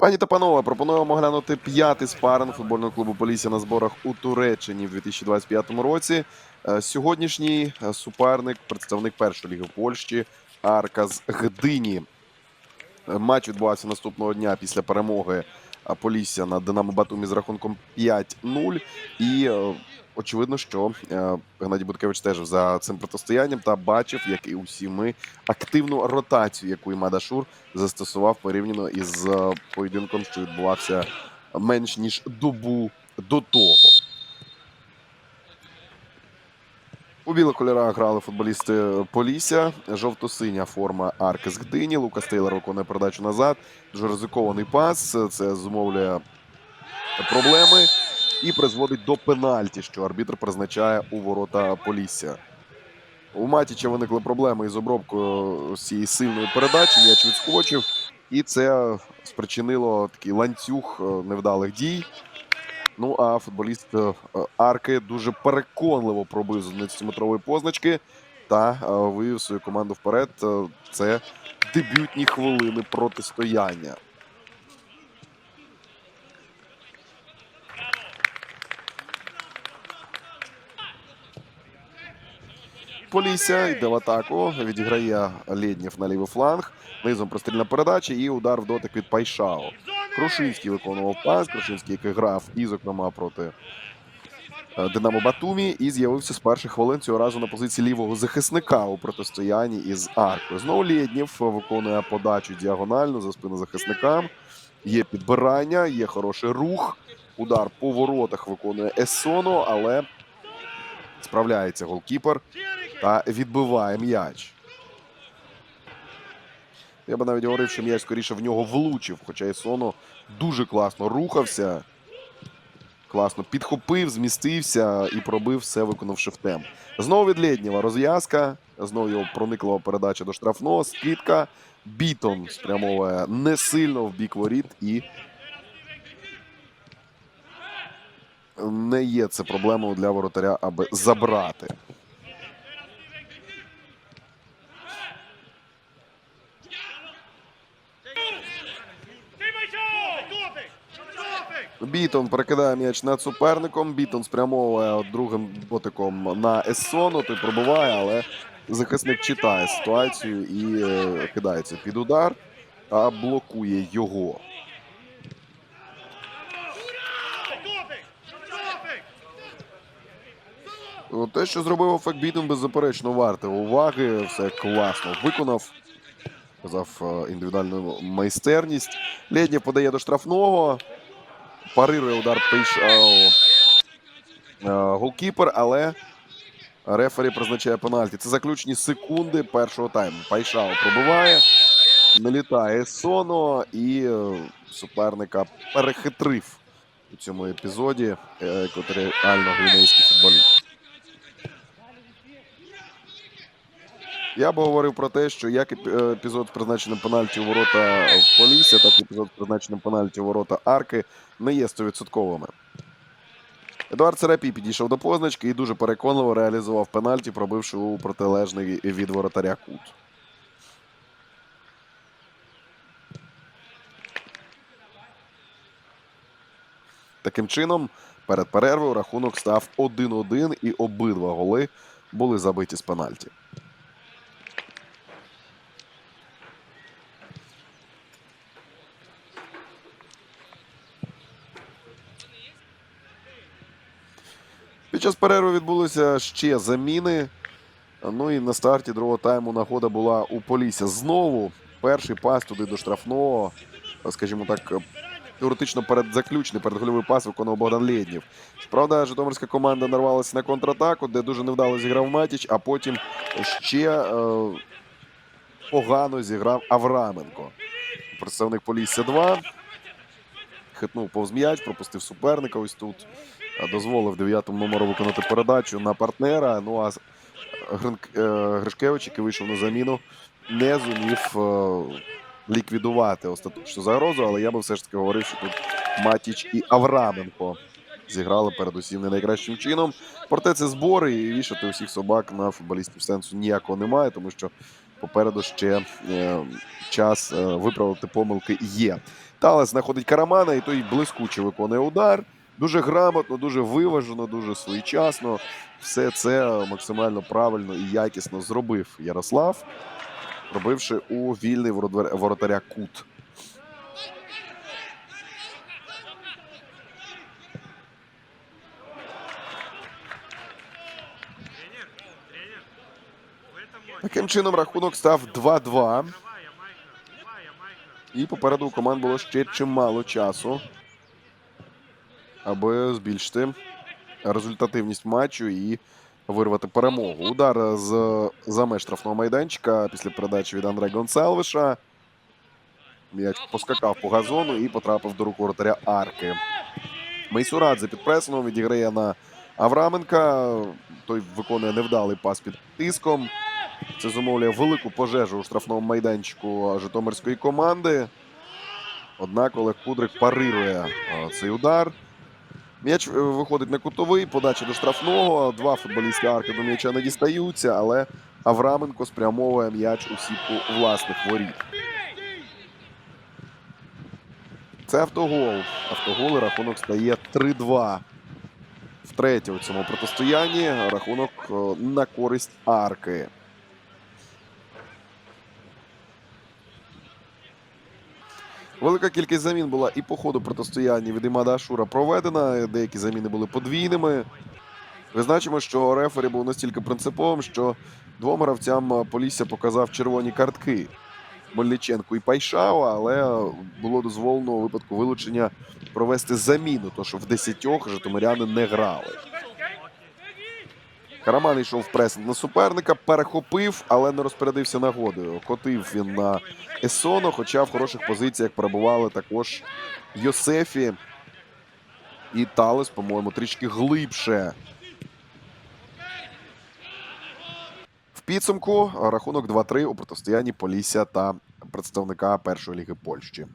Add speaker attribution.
Speaker 1: Пані та панове, пропонуємо оглянути п'ятий спаринг футбольного клубу Полісся на зборах у Туреччині в 2025 році. Е, Сьогоднішній е, суперник, представник першої ліги Польщі Аркас Гдині. Е, Матч відбувався наступного дня після перемоги Полісся на Динамо Батумі з рахунком 5-0. І е, очевидно, що е, Геннадій Буткевич стежив за цим протистоянням та бачив, як і усі ми, активну ротацію, яку Імада Шур застосував порівняно із е, поєдинком, що відбувався менш ніж добу до того. У білих кольорах грали футболісти Полісся. Жовто-синя форма Арки з Гдині. Лукас Тейлор виконує передачу назад. Дуже ризикований пас. Це зумовлює проблеми і призводить до пенальті, що арбітр призначає у ворота Полісся. У Матіча виникли проблеми із обробкою цієї сильної передачі. М'яч відскочив, і це спричинило такий ланцюг е, невдалих дій. Ну а футболіст е, Арки дуже переконливо пробив з 11-метрової позначки та е, вивів свою команду вперед. Е, Це дебютні хвилини протистояння. Полісся йде в атаку. Відіграє Лєднєв на лівий фланг. Низом прострільна передача і удар в дотик від Пайшао. Крушинський виконував пас. Крушинський, який грав і, зокрема, проти е, Динамо Батумі, і з'явився з перших хвилин цього разу на позиції лівого захисника у протистоянні із Аркою. Знову Лєднєв виконує подачу діагональну за спину захисникам. Є підбирання, є хороший рух. Удар по воротах виконує Есоно, але справляється голкіпер та відбиває м'яч. Я би навіть говорив, що м'яч скоріше в нього влучив, хоча Есоно дуже класно рухався. Класно підхопив, змістився і пробив все, виконавши в темп. Знову від Лєднєва розв'язка. Знову його проникла передача до штрафного. Скидка. Бітон спрямовує не сильно в бік воріт і не є це проблемою для воротаря, аби забрати. Бітон перекидає м'яч над суперником. Бітон спрямовує другим дотиком на Ессону. Той пробиває, але захисник читає ситуацію і е, кидається під удар, а блокує його. Те, що зробив Офек Бітон, беззаперечно варте уваги. Все класно виконав. Казав е, індивідуальну майстерність. Лєднєв подає до штрафного. Парирує удар е, голкіпер, але рефері призначає пенальті. Це заключні секунди першого тайму. Пайшао пробиває, налітає Соно і е, суперника перехитрив у цьому епізоді е, екваторіально гвінейський футболіст. Я б говорив про те, що як е, епізод з призначенням пенальті ворота Полісся, так і епізод з призначенням пенальті ворота Арки не є стовідсотковими. Едуард Серапій підійшов до позначки і дуже переконливо реалізував пенальті, пробивши у протилежний від воротаря кут. Таким чином, перед перервою рахунок став 1-1 і обидва голи були забиті з пенальті. Під час перерви відбулися ще заміни. Ну і на старті другого тайму нагода була у Полісся. Знову перший пас туди до штрафного. Скажімо так, теоретично передзаключний передгольовий пас виконував Богдан Лєднєв. Правда, Житомирська команда нарвалася на контратаку, де дуже невдало зіграв Матіч, а потім ще е, погано зіграв Авраменко. Представник Полісся 2. Хитнув повз м'яч, пропустив суперника ось тут. Е, Дозволив дев'ятому номеру виконати передачу на партнера. Ну а е, Гришкевич, який вийшов на заміну, не зумів е, ліквідувати остаточну загрозу, але я би все ж таки говорив, що тут Матіч і Авраменко зіграли передусім не найкращим чином. Проте це збори і вішати усіх собак на футболістів сенсу ніякого немає, тому що попереду ще е, час е, виправити помилки є. Талес знаходить Карамана, і той блискуче виконує удар. Дуже грамотно, дуже виважено, дуже своєчасно. Все це максимально правильно і якісно зробив Ярослав, робивши у вільний воротаря кут. Таким чином рахунок став 2-2.
Speaker 2: игровая майка, игровая майка.
Speaker 1: І попереду у команд було ще чимало часу, аби збільшити результативність матчу і вирвати перемогу. Удар з за меж штрафного майданчика після передачі від Андре Гонсалвиша. М'яч поскакав по газону і потрапив до рук воротаря Арки. Мейсурадзе під пресингом відіграє на Авраменка. Той виконує невдалий пас під тиском. Це зумовлює велику пожежу у штрафному майданчику Житомирської команди. Однак Олег Кудрик парирує е, цей удар. М'яч е, виходить на кутовий, подача до штрафного. Два футболісти арки до м'яча не дістаються, але Авраменко спрямовує м'яч у сітку власних воріт. Це автогол. Автогол і рахунок стає 3-2. Втретє у цьому протистоянні рахунок е, на користь арки. Велика кількість замін була і по ходу протистояння від Імада Ашура проведена. Деякі заміни були подвійними. Визначимо, що рефері був настільки принциповим, що двом гравцям Полісся показав червоні картки Мельниченку і Пайшау, але було дозволено у випадку вилучення провести заміну, то що в десятьох житомиряни не грали. Караман йшов в пресинг на суперника, перехопив, але не розпорядився нагодою. Котив він на Есоно, хоча в хороших позиціях перебували також Йосефі і Талес, по-моєму, трішки глибше. В підсумку рахунок 2-3 у протистоянні Полісся та представника першої ліги Польщі.